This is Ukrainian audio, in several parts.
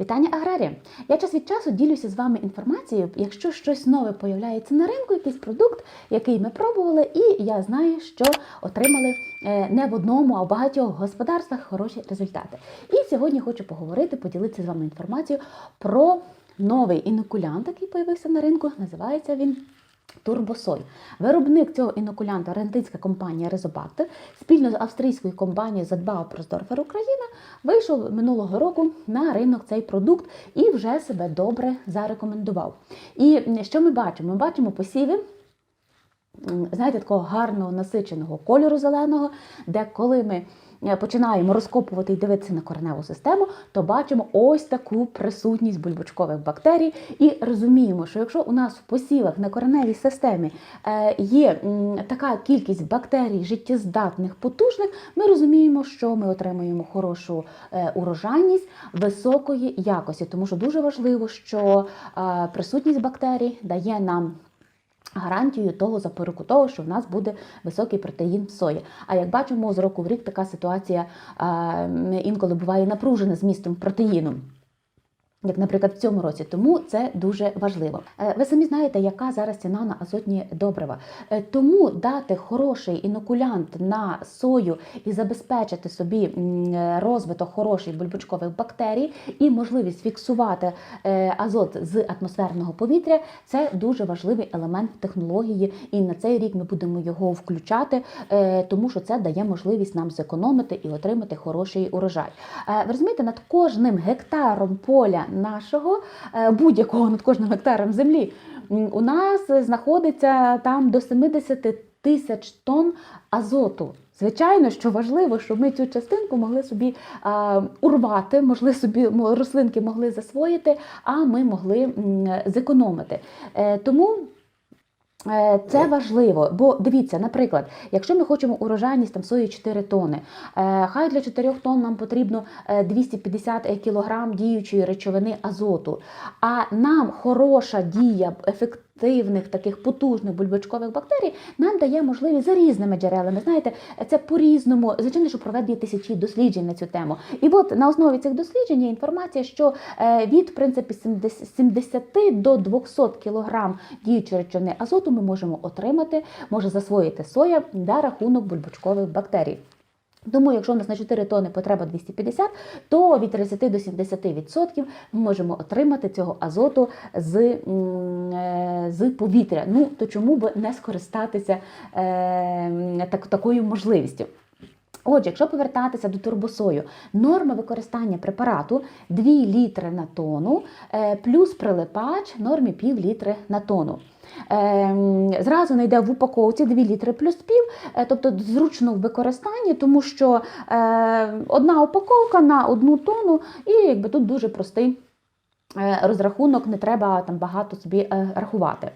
Вітання аграрія! Я час від часу ділюся з вами інформацією, якщо щось нове появляється на ринку, якийсь продукт, який ми пробували, і я знаю, що отримали е, не в одному, а в багатьох господарствах хороші результати. І сьогодні хочу поговорити, поділитися з вами інформацією про новий інокулянт, який появився на ринку. Називається він. Турбосой. Виробник цього інокулянта аргентинська компанія Резобактер спільно з австрійською компанією Задбао Проздорфер Україна вийшов минулого року на ринок цей продукт і вже себе добре зарекомендував. І що ми бачимо? Ми бачимо посіви. Знаєте, такого гарного насиченого кольору зеленого, де коли ми е, починаємо розкопувати і дивитися на кореневу систему, то бачимо ось таку присутність бульбочкових бактерій. І розуміємо, що якщо у нас в посівах на кореневій системі е, є така кількість бактерій життєздатних, потужних, ми розуміємо, що ми отримуємо хорошу е, урожайність високої якості, тому що дуже важливо, що присутність бактерій дає нам гарантію того запоруку того, що в нас буде високий протеїн в сої. А як бачимо, з року в рік така ситуація е, інколи буває напружена змістом протеїну. Як, наприклад, в цьому році, тому це дуже важливо. Е, Ви самі знаєте, яка зараз ціна на азотні добрива. Е, Тому дати хороший інокулянт на сою і забезпечити собі е, розвиток хороших бульбочкових бактерій і можливість фіксувати азот з атмосферного повітря це дуже важливий елемент технології. І на цей рік ми будемо його включати, тому що це дає можливість нам зекономити і отримати хороший урожай. Ви розумієте, над кожним гектаром поля нашого, е, будь-якого над кожним гектаром землі, у нас знаходиться там до 70 тисяч тонн азоту. Звичайно, що важливо, щоб ми цю частинку могли собі а, урвати, могли собі рослинки могли засвоїти, а ми могли м, зекономити. Е, тому. Е, Це важливо, бо дивіться, наприклад, якщо ми хочемо урожайність там сої 4 тони, е, хай для 4 тонн нам потрібно е, 250 кг діючої речовини азоту. А нам хороша дія ефективних таких потужних бульбочкових бактерій нам дає можливість за різними джерелами. Знаєте, це по-різному. Звичайно, що проведені тисячі досліджень на цю тему. І от на основі цих досліджень є інформація, що е, від в принципі 70 70 до 200 кг діючої речовини азоту ми можемо отримати, може засвоїти соя за рахунок бульбочкових бактерій. Тому, якщо у нас на 4 тони потреба 250, то від 30 до 70% ми можемо отримати цього азоту з, е, з повітря. Ну то чому б не скористатися е, так, такою можливістю? Отже, якщо повертатися до турбосою, норма використання препарату 2 літри на тонну, е, плюс прилипач нормі пів літри на тонну. Ем, Зразу не йде в упаковці 2 літри плюс пів, е, тобто зручно в використанні, тому що е, одна упаковка на одну тонну, і якби тут дуже простий е, розрахунок, не треба там багато собі е, рахувати.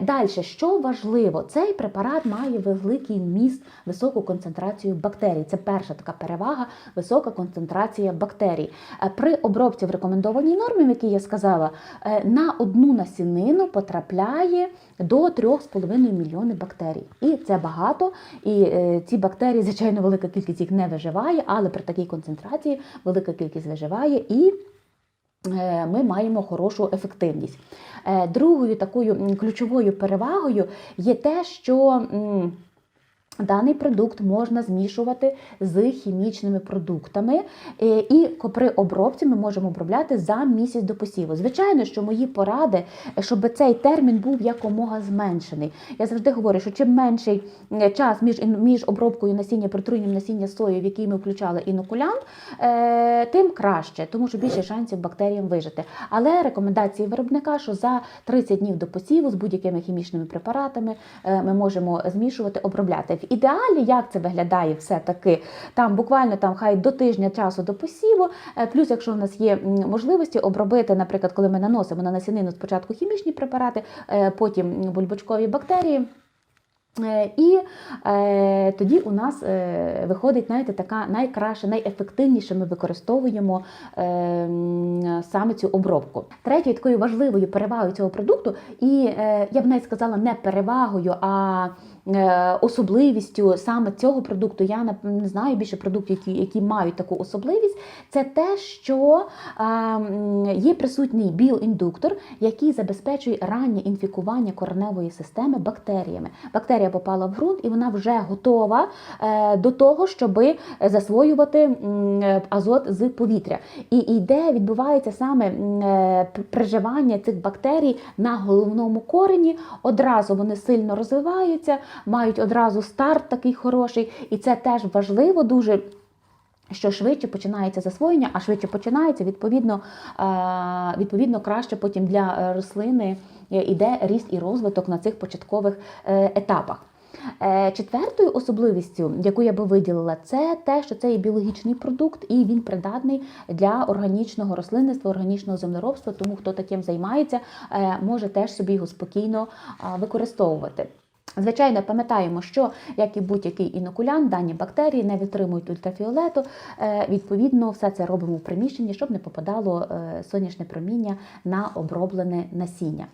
Далі, що важливо, цей препарат має великий вміст, високу концентрацію бактерій. Це перша така перевага, висока концентрація бактерій. Е, При обробці в рекомендованій нормі, які я сказала, е, на одну насінину потрапляє до 3,5 мільйони бактерій. І це багато. І е, ці бактерії, звичайно, велика кількість їх не виживає, але при такій концентрації велика кількість виживає і. Е, Ми маємо хорошу ефективність. Е, Другою такою ключовою перевагою є те, що Даний продукт можна змішувати з хімічними продуктами, е, і при обробці ми можемо обробляти за місяць до посіву. Звичайно, що мої поради, щоб цей термін був якомога зменшений. Я завжди говорю, що чим менший е, час між, між обробкою насіння, протруєнням насіння сої, в який ми включали інокулянт, е, тим краще, тому що більше шансів бактеріям вижити. Але рекомендації виробника, що за 30 днів до посіву з будь-якими хімічними препаратами ми можемо змішувати, обробляти. В ідеалі, як це виглядає все-таки, там буквально там хай до тижня часу до посіву, е, плюс, якщо в нас є можливості обробити, наприклад, коли ми наносимо на насінину спочатку хімічні препарати, е, потім бульбочкові бактерії. Е, І е, тоді у нас е, виходить знаєте, така найкраща, найефективніше ми використовуємо е, саме цю обробку. Третьою такою важливою перевагою цього продукту, і е, я б навіть сказала не перевагою, а е, особливістю саме цього продукту, я не знаю більше продуктів, які, які мають таку особливість, це те, що е, є присутній біоіндуктор, який забезпечує раннє інфікування кореневої системи бактеріями. Бактерія попала в ґрунт і вона вже готова е, до того, щоб засвоювати азот з повітря. І йде, відбувається саме е, приживання цих бактерій на головному корені. Одразу вони сильно розвиваються, мають одразу старт такий хороший, і це теж важливо дуже. Що швидше починається засвоєння, а швидше починається, відповідно, е, відповідно краще потім для е, рослини е, іде ріст і розвиток на цих початкових е, етапах. Е, Четвертою особливістю, яку я би виділила, це те, що це є біологічний продукт, і він придатний для органічного рослинництва, органічного землеробства. Тому хто таким займається, е, може теж собі його спокійно використовувати. Звичайно, пам'ятаємо, що як і будь-який інокулянт, дані бактерії не витримують ультрафіолету. Е, Відповідно, все це робимо в приміщенні, щоб не попадало е, сонячне проміння на оброблене насіння.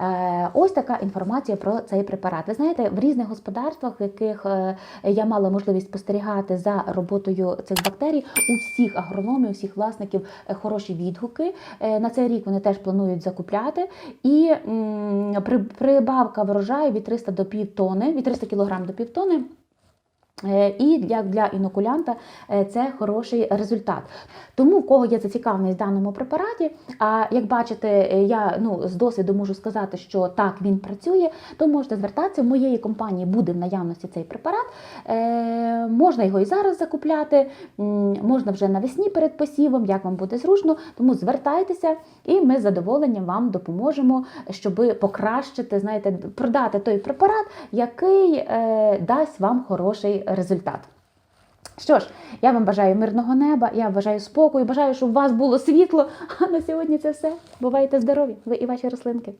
Е, Ось така інформація про цей препарат. Ви знаєте, в різних господарствах, в яких я мала можливість спостерігати за роботою цих бактерій, у всіх агрономів, у всіх власників хороші відгуки. На цей рік вони теж планують закупляти. І при- прибавка врожаю від 300 до півтони, від 300 кг до півтони. Е, І для, для інокулянта е, це хороший результат. Тому, в кого є зацікавленість в даному препараті, а як бачите, е, я ну, з досвіду можу сказати, що так він працює, то можете звертатися. В моєї компанії буде в наявності цей препарат. Е, можна його і зараз закупляти, можна вже навесні перед посівом, як вам буде зручно. Тому звертайтеся, і ми з задоволенням вам допоможемо, щоб покращити, знаєте, продати той препарат, який е, дасть вам хороший результат. Що ж, я вам бажаю мирного неба, я бажаю спокою, бажаю, щоб у вас було світло. А на сьогодні це все. Бувайте здорові, ви і ваші рослинки.